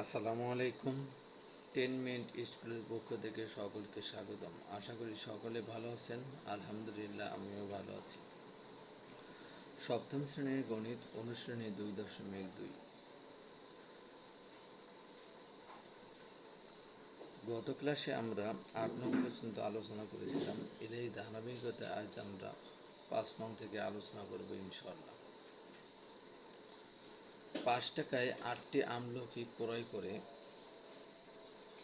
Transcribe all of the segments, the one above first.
আসসালামু আলাইকুম। Ten minute স্কুলের পক্ষ থেকে সকলকে স্বাগতম। আশা করি সকলে ভালো আছেন। আলহামদুলিল্লাহ, আমিও ভালো আছি। সপ্তম শ্রেণির গণিত অনুশ্রেণী দুই দশমিক দুই। গত ক্লাসে আমরা আট নং পর্যন্ত আলোচনা করেছিলাম। এর এই ধারাবাহিকতায় আজ আমরা পাঁচ নং থেকে আলোচনা করব ইনশাল্লাহ পাঁচ টাকায় আটটি আমলকি ক্রয় করে,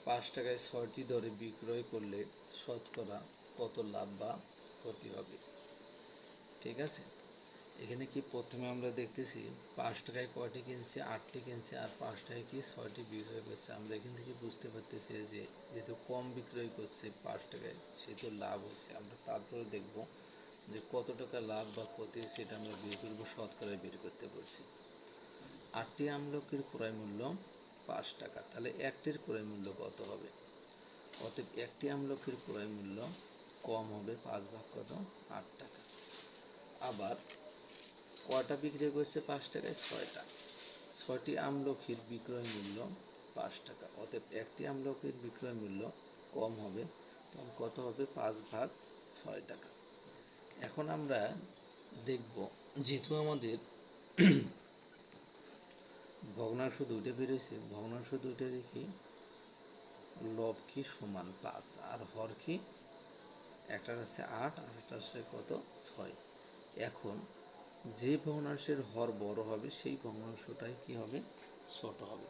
পাঁচ টাকায় ছয়টি দরে বিক্রয় করলে শতকরা কত লাভ বা ক্ষতি হবে? ঠিক আছে? এখানে কি প্রথমে আমরা দেখতেছি পাঁচ টাকায় কয়টি কিনছে, আটটি কিনছে আর পাঁচ টাকায় কি ছয়টি বিক্রয় করছে? আমরা এখান থেকে বুঝতে পারতেছি যে যেহেতু কম বিক্রয় করছে পাঁচ টাকায়, সেহেতু লাভ হচ্ছে। আমরা তারপরে দেখব যে কত টাকা লাভ বা ক্ষতি সেটা আমরা বের করব, শতকরায় বের করতে পারছি আটটি আমলকির ক্রয় মূল্য পাঁচ টাকা। তাহলে একটির ক্রয় মূল্য কত হবে? অতএব একটি আমলকির ক্রয় মূল্য কম হবে পাঁচ ভাগ কত? আট টাকা। আবার কয়টা বিক্রি করছে পাঁচ টাকায়? ছয়টা। ছয়টি আমলকির বিক্রয় মূল্য পাঁচ টাকা। অতএব একটি আমলকির বিক্রয় মূল্য কম হবে, তখন কত হবে? পাঁচ ভাগ ছয় টাকা। এখন আমরা দেখব যেহেতু আমাদের ভগ্নাংশ দুইটা বেরোছে ভগ্নাংশ দুইটা দেখি, লব কি সমান পাঁচ, আর হর কি, একটার আছে আট, আর একটা আছে কত? ছয়। এখন যে ভগ্নাংশের হর বড় হবে, সেই ভগ্নাংশটাই কি হবে? ছোট হবে।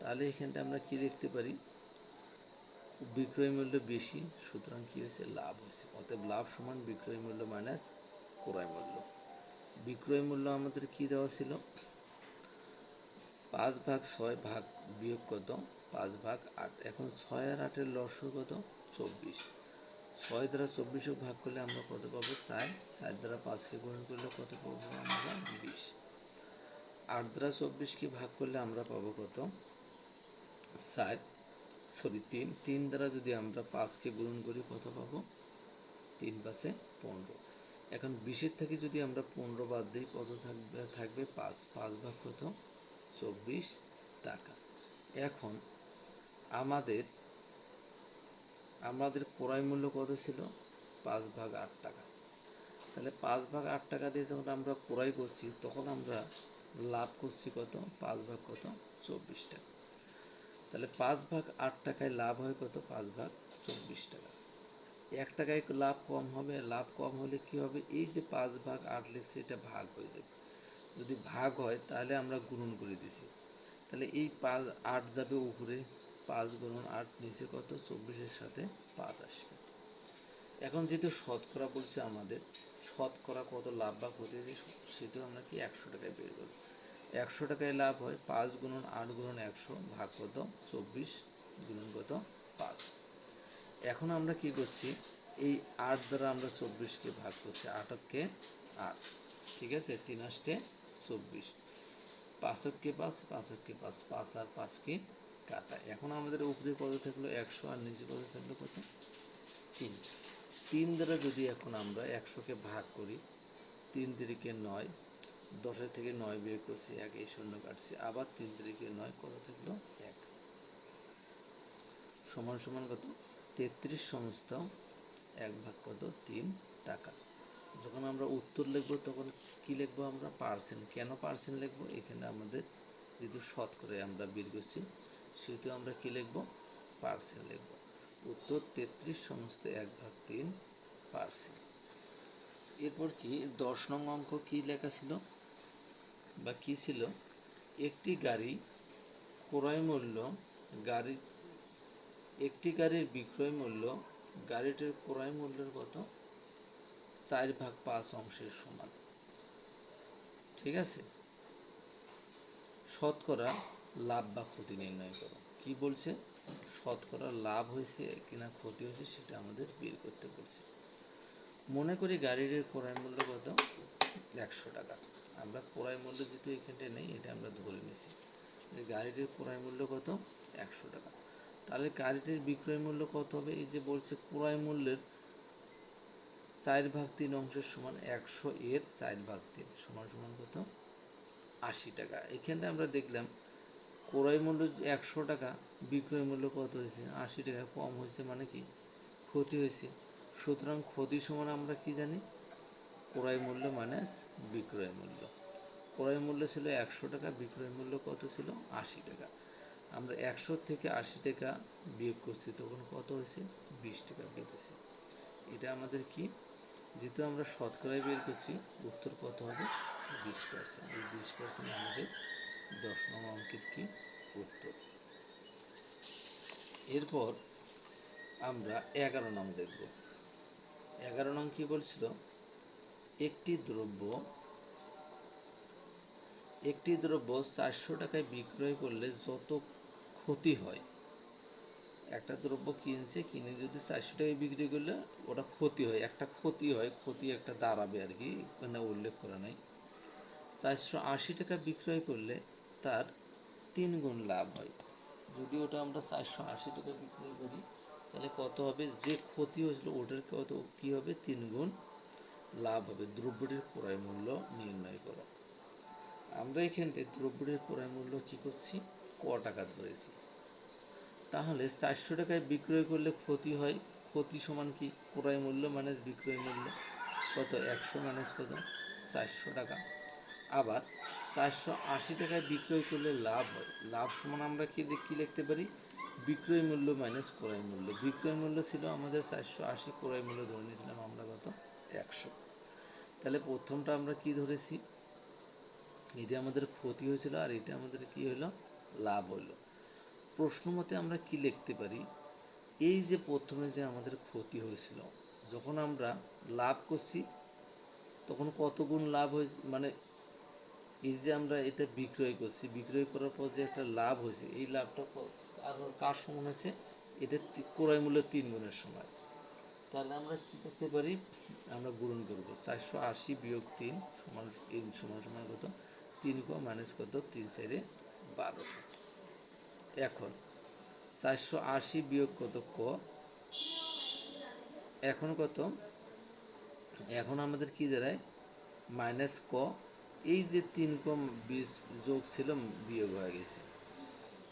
তাহলে এখানটা আমরা কি দেখতে পারি? বিক্রয় মূল্য বেশি, সুতরাং কি হয়েছে? লাভ হয়েছে। অতএব লাভ সমান বিক্রয় মূল্য মাইনাস ক্রয় মূল্য। বিক্রয় মূল্য আমাদের কি দেওয়া ছিল? পাঁচ ভাগ ছয় ভাগ বিয়োগ কত? পাঁচ ভাগ আট। এখন ছয় আর আটের লস্য কত? চব্বিশ। ছয় দ্বারা চব্বিশও ভাগ করলে আমরা কত পাবো? চার। চার দ্বারা পাঁচকে গ্রহণ করলে কত পাবো? আমরা বিশ। আট দ্বারা চব্বিশকে ভাগ করলে আমরা পাবো কত? চার। সরি, তিন। তিন দ্বারা যদি আমরা পাঁচকে গুণন করি কত পাবো? তিন পাশে পনেরো। এখন বিশের থেকে যদি আমরা পনেরো বাদ দিই, কত থাকবে? থাকবে পাঁচ। পাঁচ ভাগ কত? চব্বিশ টাকা। এখন আমাদের আমাদের ক্রয় মূল্য কত ছিল? পাঁচ ভাগ আট টাকা। তাহলে পাঁচ ভাগ আট টাকা দিয়ে যখন আমরা ক্রয় করছি, তখন আমরা লাভ করছি কত? পাঁচ ভাগ কত? চব্বিশ টাকা। তাহলে পাঁচ ভাগ আট টাকায় লাভ হয় কত? পাঁচ ভাগ চব্বিশ টাকা। এক টাকায় লাভ কম হবে। লাভ কম হলে কি হবে? এই যে পাঁচ ভাগ আট লিখছে, এটা ভাগ হয়ে যাবে। যদি ভাগ হয়, তাহলে আমরা গুণন করে দিছি। তাহলে এই পাঁচ আট যাবে উপরে, পাঁচ গুণন আট নিচে কত? চব্বিশের সাথে পাঁচ আসবে। এখন যেহেতু শতকরা বলছে আমাদের, শতকরা কত লাভ বা ক্ষতি সেটাও আমরা কি একশো টাকায় বের করব? একশো টাকায় লাভ হয়, পাঁচ গুণন আট গুণন একশো ভাগ কত? চব্বিশ গুণন কত? পাঁচ। এখন আমরা কি করছি? এই আট দ্বারা আমরা চব্বিশকে ভাগ করছি, আটককে আট। ঠিক আছে? তিন আষ্টে চব্বিশ। পাঁচককে পাঁচ পাঁচককে পাঁচ পাঁচ আর পাঁচকে কাটা। এখন আমাদের উপরে কত থাকল একশো আর নিচে কত থাকল কত? তিন। তিন দ্বারা যদি এখন আমরা একশোকে ভাগ করি, তিন তিরিকে নয়, দশের থেকে নয় বিয়োগ করছি এক, এই শূন্য কাটছি। আবার তিন তিরিকে নয়, কত থাকল? এক। সমান সমান কত? তেত্রিশ সমস্ত এক ভাগ কত? তিন টাকা। যখন আমরা উত্তর লিখব, তখন কি লিখব আমরা? পার্সেন্ট। কেন পার্সেন্ট লিখব? এখানে আমাদের যেহেতু শত করে আমরা বের করছি সেহেতু আমরা কি লিখব? পার্সেন্ট লিখব। উত্তর তেত্রিশ সমস্ত এক ভাগ তিন পার্সেন্ট। এরপর কি? দশ নং অঙ্ক কি লেখা ছিল? বা কি ছিল? একটি গাড়ি ক্রয় মূল্য গাড়ি, একটি গাড়ির বিক্রয় মূল্য গাড়িটির ক্রয় মূল্যের কত? চার ভাগ পাঁচ অংশের সমান। ঠিক আছে? শতকরা লাভ বা ক্ষতি নির্ণয় করো। কি বলছে? শতকরা লাভ হয়েছে কিনা ক্ষতি হয়েছে সেটা আমাদের বের করতে বলছে। মনে করি গাড়ির ক্রয় মূল্য কত? একশো টাকা। আমরা ক্রয় মূল্য যেহেতু এখানটায় নেই, এটা আমরা ধরে নিছি যে গাড়িটির ক্রয় মূল্য কত? একশো টাকা। তাহলে গাড়িটির বিক্রয় মূল্য কত হবে? এই যে বলছে ক্রয় মূল্যের চার ভাগ তিন অংশের সমান একশো এর চার ভাগ তিন, সমান সমান কত? আশি টাকা। এখানে আমরা দেখলাম ক্রয় মূল্য একশো টাকা, বিক্রয় মূল্য কত হয়েছে? আশি টাকা, কম হয়েছে মানে কি? ক্ষতি হয়েছে। সুতরাং ক্ষতি সমান আমরা কি জানি? ক্রয় মূল্য মাইনাস বিক্রয় মূল্য। ক্রয় মূল্য ছিল একশো টাকা, বিক্রয় মূল্য কত ছিল? আশি টাকা। আমরা একশো থেকে আশি টাকা বিয়োগ করছি, তখন কত হয়েছে? বিশ টাকা বের হয়েছে। এটা আমাদের কি? যেহেতু আমরা শতকরায় বের করছি, উত্তর কত হবে? বিশ পার্সেন্ট এই বিশ পার্সেন্ট আমাদের দশ নং অঙ্কের কি? উত্তর। এরপর আমরা এগারো নং দেখব। এগারো নং কি বলছিল? একটি দ্রব্য একটি দ্রব্য চারশো টাকায় বিক্রয় করলে যত ক্ষতি হয় একটা দ্রব্য কিনছে, কিনে যদি চারশো টাকায় বিক্রি করলে ওটা ক্ষতি হয়। একটা ক্ষতি হয়, ক্ষতি একটা দাঁড়াবে আর কি, এখানে উল্লেখ করা নাই। চারশো আশি টাকা বিক্রয় করলে তার তিন গুণ লাভ হয়। যদি ওটা আমরা চারশো আশি টাকা বিক্রয় করি, তাহলে কত হবে? যে ক্ষতি হয়েছিল ওটার কত, কী হবে? তিন গুণ লাভ হবে। দ্রব্যটির ক্রয় মূল্য নির্ণয় করা। আমরা এখানটায় দ্রব্যটির ক্রয় মূল্য কী করছি? ক টাকা ধরেছি। তাহলে চারশো টাকায় বিক্রয় করলে ক্ষতি হয়? ক্ষতি সমান কি? ক্রয় মূল্য মাইনাস বিক্রয় মূল্য। কত? একশো মাইনাস কত? চারশো টাকা। আবার চারশো আশি টাকায় বিক্রয় করলে লাভ হয়। লাভ সমান আমরা কি কি লিখতে পারি? বিক্রয় মূল্য মাইনাস ক্রয় মূল্য। বিক্রয় মূল্য ছিল আমাদের চারশো আশি, ক্রয় মূল্য ধরে নিয়েছিলাম আমরা কত? একশো। তাহলে প্রথমটা আমরা কি ধরেছি? এটা আমাদের ক্ষতি হয়েছিল আর এটা আমাদের কি হলো? লাভ হলো। প্রশ্ন মতে আমরা কি লিখতে পারি? এই যে প্রথমে যে আমাদের ক্ষতি হয়েছিল, যখন আমরা লাভ করছি, তখন কত গুণ লাভ হয়েছে? মানে এই যে আমরা এটা বিক্রয় করছি, বিক্রয় করার পর যে একটা লাভ হয়েছে, এই লাভটা ক- কার সমান হয়েছে? এটা ক্রয় মূল্য তিন গুণের সময় তাহলে আমরা কি করতে পারি? আমরা গুণন করব। চারশো আশি বিয়োগ তিন সমান এই সমান সমান কত? তিন ক মাইনাস কত? তিন চারে বারোশো এখন। চারশো আশি বিয়োগ কত? ক। এখন কত? এখন আমাদের কি দাঁড়ায়? মাইনাস ক। এই যে তিন কম বিশ যোগ ছিল, বিয়োগ হয়ে গেছে।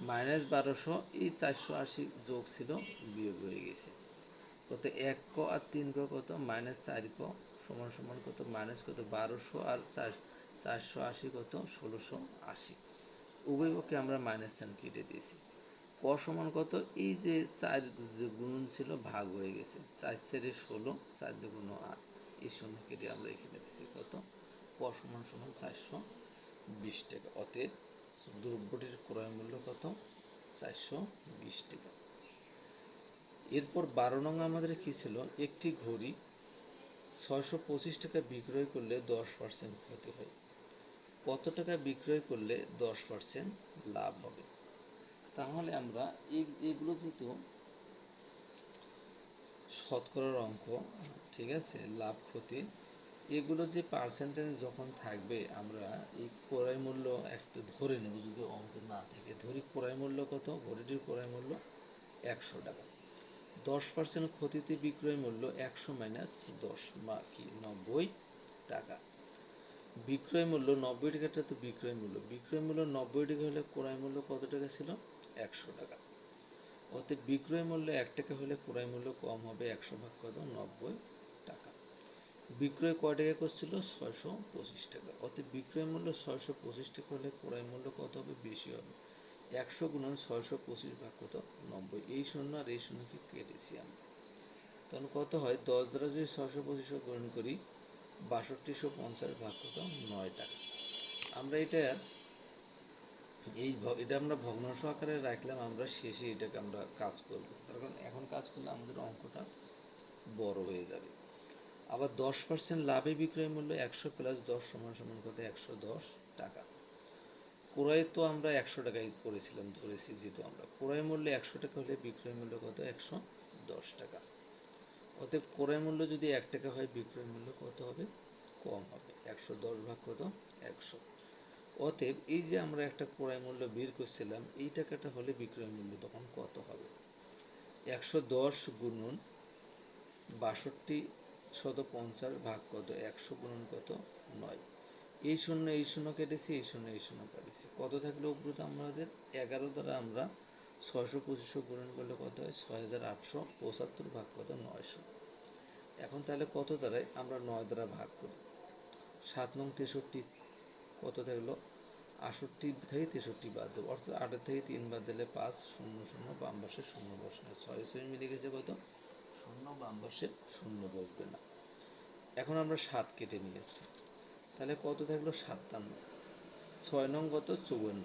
মাইনাস বারোশো, এই চারশো আশি যোগ ছিল, বিয়োগ হয়ে গেছে। কত? এক ক আর তিন ক কত? মাইনাস চার ক সমান সমান কত? মাইনাস কত? বারোশো আর চার চারশো আশি কত? ষোলোশো আশি। উভয় পক্ষে আমরা মাইনাস সাইন কেটে দিয়েছি। ক সমান কত? এই যে চার যে গুণন ছিল ভাগ হয়ে গেছে। চার চারে ষোলো, চার দুগুণ আট। এই শূন্য কেটে আমরা এখানে দিয়েছি কত? ক সমান সমান চারশো বিশ টাকা। অতএব দ্রব্যটির ক্রয় মূল্য কত? চারশো বিশ টাকা। এরপর বারো নং আমাদের কি ছিল? একটি ঘড়ি ছয়শো পঁচিশ টাকা বিক্রয় করলে দশ পার্সেন্ট ক্ষতি হয়। কত টাকা বিক্রয় করলে দশ পার্সেন্ট লাভ হবে? তাহলে আমরা এগুলো যেহেতু শতকরার অঙ্ক, ঠিক আছে, লাভ, ক্ষতি, এগুলো যে পার্সেন্টেজ যখন থাকবে, আমরা এই ক্রয় মূল্য একটা ধরে নেব, যদি অঙ্ক না থাকে। ধরি ক্রয় মূল্য কত? ঘড়িটির ক্রয় মূল্য একশো টাকা। দশ পার্সেন্ট ক্ষতিতে বিক্রয় মূল্য একশো মাইনাস দশ বা কি নব্বই টাকা। বিক্রয় মূল্য নব্বই টাকাটা তো বিক্রয় মূল্য। বিক্রয় মূল্য নব্বই টাকা হলে ক্রয় মূল্য কত টাকা ছিল? একশো টাকা। অতএব বিক্রয় মূল্য এক টাকা হলে ক্রয় মূল্য কম হবে একশো ভাগ কত? নব্বই টাকা। বিক্রয় কয় টাকা করছিল? ছয়শো পঁচিশ টাকা। অতএব বিক্রয় মূল্য ছয়শো পঁচিশ টাকা হলে ক্রয় মূল্য কত হবে? বেশি হবে। একশো গুণন ছয়শো পঁচিশ ভাগ কত? নব্বই। এই শূন্য আর এই শূন্যকে কেটেছি আমরা তখন কত হয়? দশ দ্বারা যদি ছয়শো পঁচিশশো গ্রহণ করি বাষট্টিশো পঞ্চাশ ভাগ কত নয় টাকা। আমরা এটা, এই এটা আমরা ভগ্নাংশ আকারে রাখলাম, আমরা শেষে এটাকে আমরা কাজ করব। কারণ এখন কাজ করলে আমাদের অঙ্কটা বড় হয়ে যাবে। আবার দশ পার্সেন্ট লাভে বিক্রয় মূল্য একশো প্লাস দশ সমান সমান কত? একশো দশ টাকা। ক্রয় তো আমরা একশো টাকায় করেছিলাম, ধরেছি যেহেতু আমরা। ক্রয় মূল্য একশো টাকা হলে বিক্রয় মূল্য কত? একশো দশ টাকা। অতএব ক্রয় মূল্য যদি এক টাকা হয়, বিক্রয় মূল্য কত হবে? কম হবে। একশো দশ ভাগ কত? একশো। অতএব এই যে আমরা একটা ক্রয় মূল্য বের করছিলাম, এই টাকাটা হলে বিক্রয় মূল্য তখন কত হবে? একশো দশ গুণন বাষট্টি শত পঞ্চাশ ভাগ কত? একশো গুণন কত? নয়। এই শূন্য এই শূন্য কেটেছি, এই শূন্য এই শূন্য কেটেছি। কত থাকলে উপরত আমাদের? এগারো দ্বারা আমরা ছয়শো পঁচিশশো গুণন করলে কত হয়? ছয় হাজার আটশো। পঁচাত্তর ভাগ কত? নয়শো। এখন তাহলে কত দ্বারায় আমরা নয় দ্বারা ভাগ করি? সাত নং তেষট্টি কত থাকল? আটষট্টি থেকে তেষট্টি বাদ দেবো। অর্থাৎ আটের থেকে তিন বাদ দিলে পাঁচ, শূন্য শূন্য, বাম পাশে শূন্য বসে না। ছয় ছয় মিলে গেছে কত? শূন্য, বাম পাশে শূন্য বসবে না। এখন আমরা সাত কেটে নিয়েছি তাহলে কত থাকল? সাতান্ন। ছয় নং কত? চৌবান্ন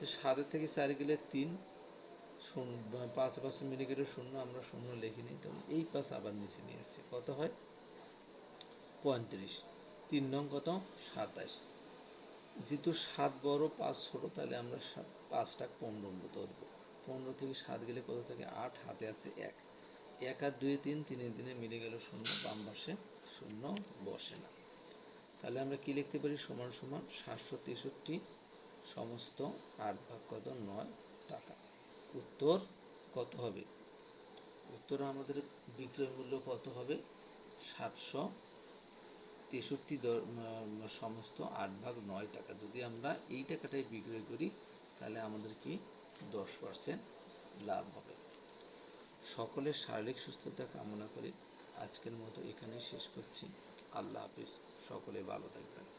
তো সাতের থেকে চার গেলে তিন শূন্য পাঁচ পাঁচ গেলে শূন্য আমরা শূন্য লিখে নিই তখন এই পাঁচ আবার নিচে নিয়েছি কত হয়? পঁয়ত্রিশ। তিন নং কত? সাতাশ। যেহেতু সাত বড়, পাঁচ ছোট, তাহলে আমরা সাত, পাঁচটা পনেরো মতো ধরবো। পনেরো থেকে সাত গেলে কত থাকে? আট, হাতে আছে এক। এক আর দুই, তিন, তিনের দিনে মিলে গেল শূন্য, বাম পাশে শূন্য বসে না। তাহলে আমরা কি লিখতে পারি? সমান সমান সাতশো তেষট্টি, সমস্ত আট ভাগ কত? নয় টাকা। উত্তর কত হবে? উত্তর আমাদের বিক্রয় মূল্য কত হবে? সাতশো তেষট্টি সমস্ত আট ভাগ নয় টাকা। যদি আমরা এই টাকাটাই বিক্রয় করি, তাহলে আমাদের কি দশ পার্সেন্ট লাভ হবে। সকলের শারীরিক সুস্থতা কামনা করে আজকের মতো এখানেই শেষ করছি। আল্লাহ হাফিজ। সকলে ভালো থাকবেন।